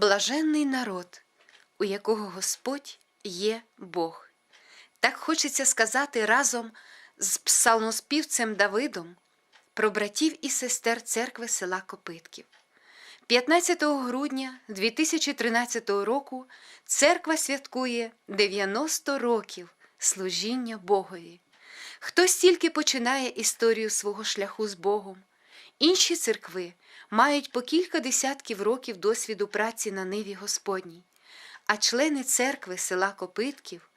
Блаженний народ, у якого Господь є Бог. Так хочеться сказати разом з псалмоспівцем Давидом про братів і сестер церкви села Копитків. 15 грудня 2013 року церква святкує 90 років служіння Богові. Хтось тільки починає історію свого шляху з Богом. Інші церкви мають по кілька десятків років досвіду праці на ниві Господній, а члени церкви села Копитків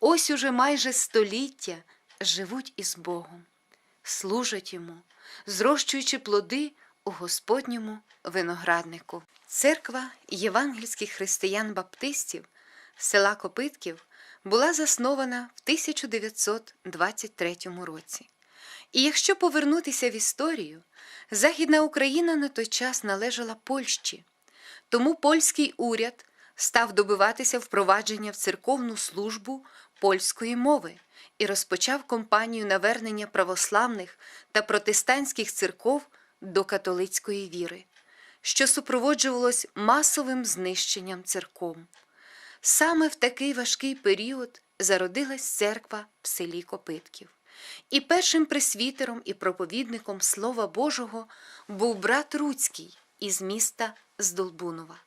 ось уже майже століття живуть із Богом, служать йому, зрощуючи плоди у Господньому винограднику. Церква євангельських християн-баптистів села Копитків була заснована в 1923 році. І якщо повернутися в історію, Західна Україна на той час належала Польщі, тому польський уряд став добиватися впровадження в церковну службу польської мови і розпочав кампанію навернення православних та протестантських церков до католицької віри, що супроводжувалось масовим знищенням церков. Саме в такий важкий період зародилась церква в селі Копитків. І першим пресвітером і проповідником Слова Божого був брат Руцький із міста Здолбунова.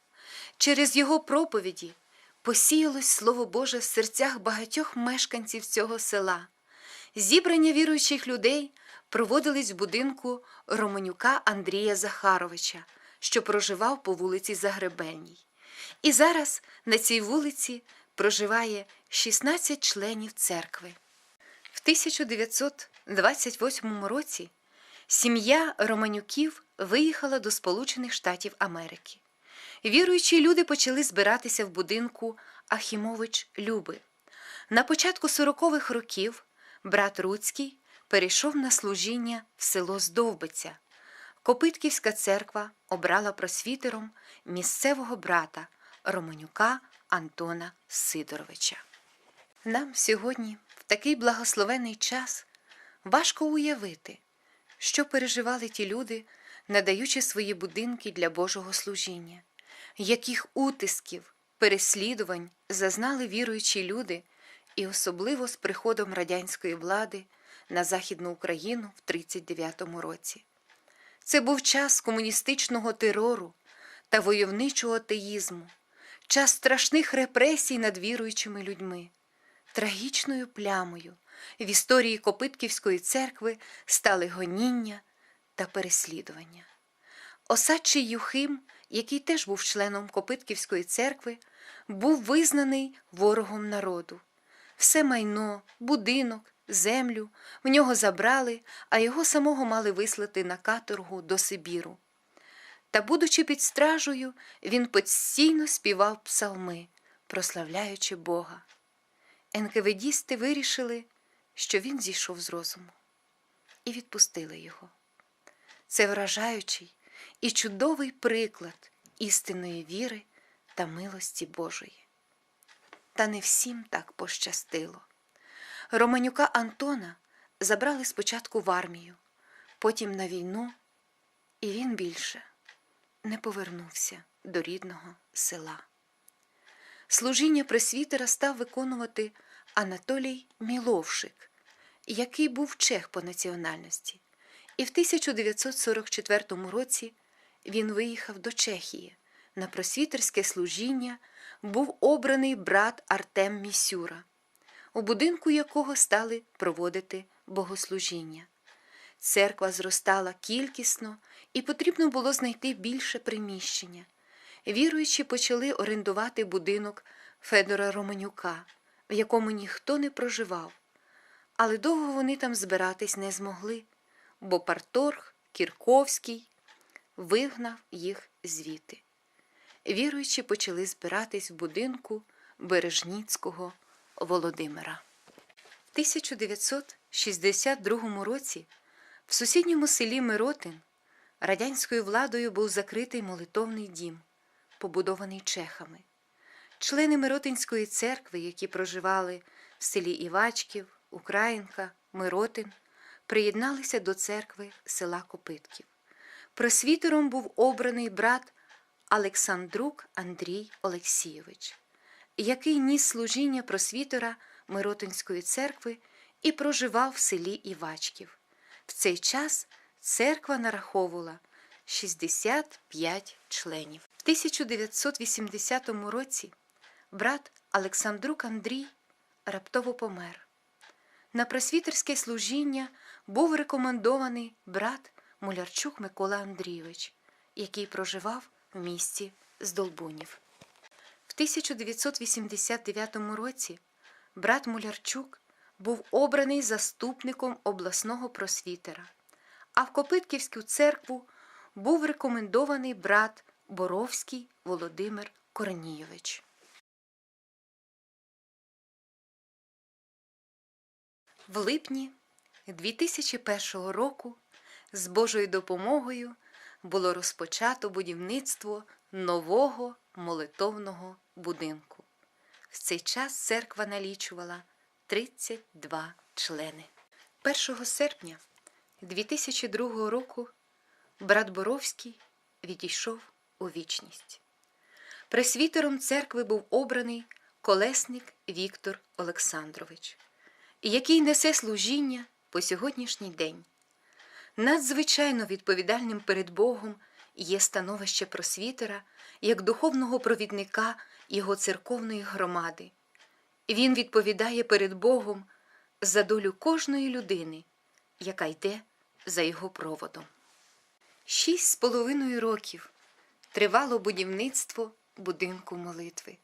Через його проповіді посіялось Слово Боже в серцях багатьох мешканців цього села. Зібрання віруючих людей проводились в будинку Романюка Андрія Захаровича, що проживав по вулиці Загребельній. І зараз на цій вулиці проживає 16 членів церкви. В 1928 році сім'я Романюків виїхала до Сполучених Штатів Америки. Віруючі люди почали збиратися в будинку Ахімович Люби. На початку 40-х років брат Руцький перейшов на служіння в село Здовбиця. Копитківська церква обрала просвітером місцевого брата Романюка Антона Сидоровича. Нам сьогодні, такий благословений час, важко уявити, що переживали ті люди, надаючи свої будинки для Божого служіння, яких утисків, переслідувань зазнали віруючі люди, і особливо з приходом радянської влади на Західну Україну в 39-му році. Це був час комуністичного терору та войовничого атеїзму, час страшних репресій над віруючими людьми. Трагічною плямою в історії Копитківської церкви стали гоніння та переслідування. Осадчий Юхим, який теж був членом Копитківської церкви, був визнаний ворогом народу. Все майно, будинок, землю в нього забрали, а його самого мали вислати на каторгу до Сибіру. Та, будучи під стражею, він постійно співав псалми, прославляючи Бога. НКВДісти вирішили, що він зійшов з розуму, і відпустили його. Це вражаючий і чудовий приклад істинної віри та милості Божої. Та не всім так пощастило. Романюка Антона забрали спочатку в армію, потім на війну, і він більше не повернувся до рідного села. Служіння пресвітера став виконувати Анатолій Міловшик, який був чех по національності, і в 1944 році він виїхав до Чехії. На просвітерське служіння був обраний брат Артем Місюра, у будинку якого стали проводити богослужіння. Церква зростала кількісно і потрібно було знайти більше приміщення. Віруючі почали орендувати будинок Федора Романюка, в якому ніхто не проживав, але довго вони там збиратись не змогли, бо парторг Кірковський вигнав їх звідти. Віруючі почали збиратись в будинку Бережніцького Володимира. В 1962 році в сусідньому селі Миротин радянською владою був закритий молитовний дім, побудований чехами. Члени Миротинської церкви, які проживали в селі Івачків, Українка, Миротин, приєдналися до церкви села Копитків. Просвітером був обраний брат Олександрук Андрій Олексійович, який ніс служіння просвітера Миротинської церкви і проживав в селі Івачків. В цей час церква нараховувала 65 членів. В 1980 році брат Олександрук Андрій раптово помер. На просвітерське служіння був рекомендований брат Мулярчук Микола Андрійович, який проживав в місті Здолбунів. В 1989 році брат Мулярчук був обраний заступником обласного просвітера, а в Копитківську церкву був рекомендований брат Боровський Володимир Корнійович. В липні 2001 року з Божою допомогою було розпочато будівництво нового молитовного будинку. В цей час церква налічувала 32 члени. 1 серпня 2002 року брат Боровський відійшов у вічність. Пресвітером церкви був обраний колесник Віктор Олександрович, який несе служіння по сьогоднішній день. Надзвичайно відповідальним перед Богом є становище просвітера як духовного провідника його церковної громади. Він відповідає перед Богом за долю кожної людини, яка йде за його проводом. Шість з половиною років тривало будівництво будинку молитви.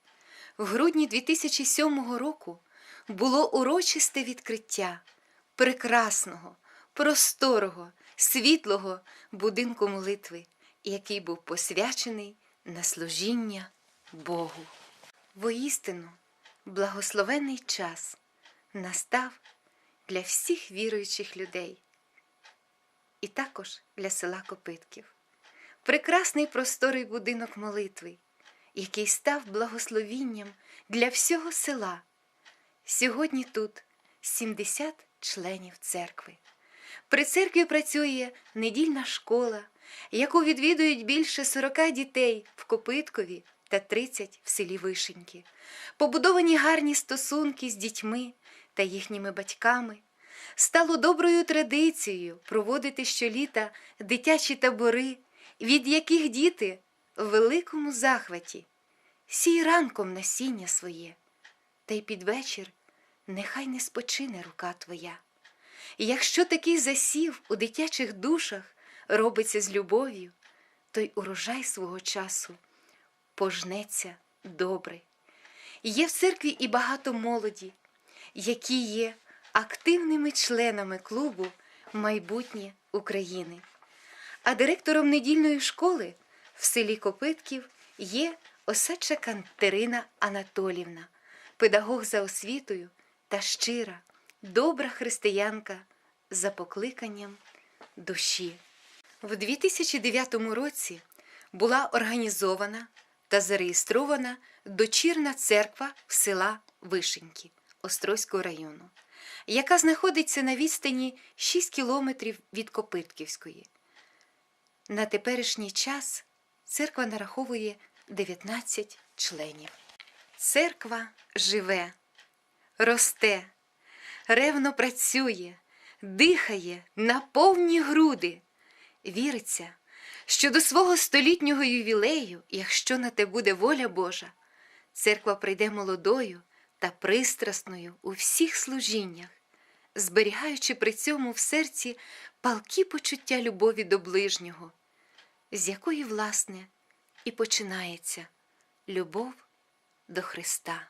В грудні 2007 року було урочисте відкриття прекрасного, просторого, світлого будинку молитви, який був посвячений на служіння Богу. Воістину, благословений час настав для всіх віруючих людей і також для села Копитків. Прекрасний просторий будинок молитви, який став благословінням для всього села. Сьогодні тут 70 членів церкви. При церкві працює недільна школа, яку відвідують більше 40 дітей в Копиткові та 30 в селі Вишеньки. Побудовані гарні стосунки з дітьми та їхніми батьками. Стало доброю традицією проводити щоліта дитячі табори, від яких діти в великому захваті, сій ранком насіння своє, та й під вечір нехай не спочине рука твоя. Якщо такий засів у дитячих душах робиться з любов'ю, то й урожай свого часу пожнеться добре. Є в церкві і багато молоді, які є активними членами клубу Майбутнє України. А директором недільної школи в селі Копитків є Осадча Кантерина Анатолівна, педагог за освітою та щира, добра християнка за покликанням душі. В 2009 році була організована та зареєстрована дочірна церква в села Вишеньки Острозького району, яка знаходиться на відстані 6 кілометрів від Копитківської. На теперішній час церква нараховує 19 членів. Церква живе, росте, ревно працює, дихає на повні груди. Віриться, що до свого столітнього ювілею, якщо на те буде воля Божа, церква прийде молодою та пристрасною у всіх служіннях, зберігаючи при цьому в серці палкі почуття любові до ближнього, з якої, власне, і починається любов до Христа.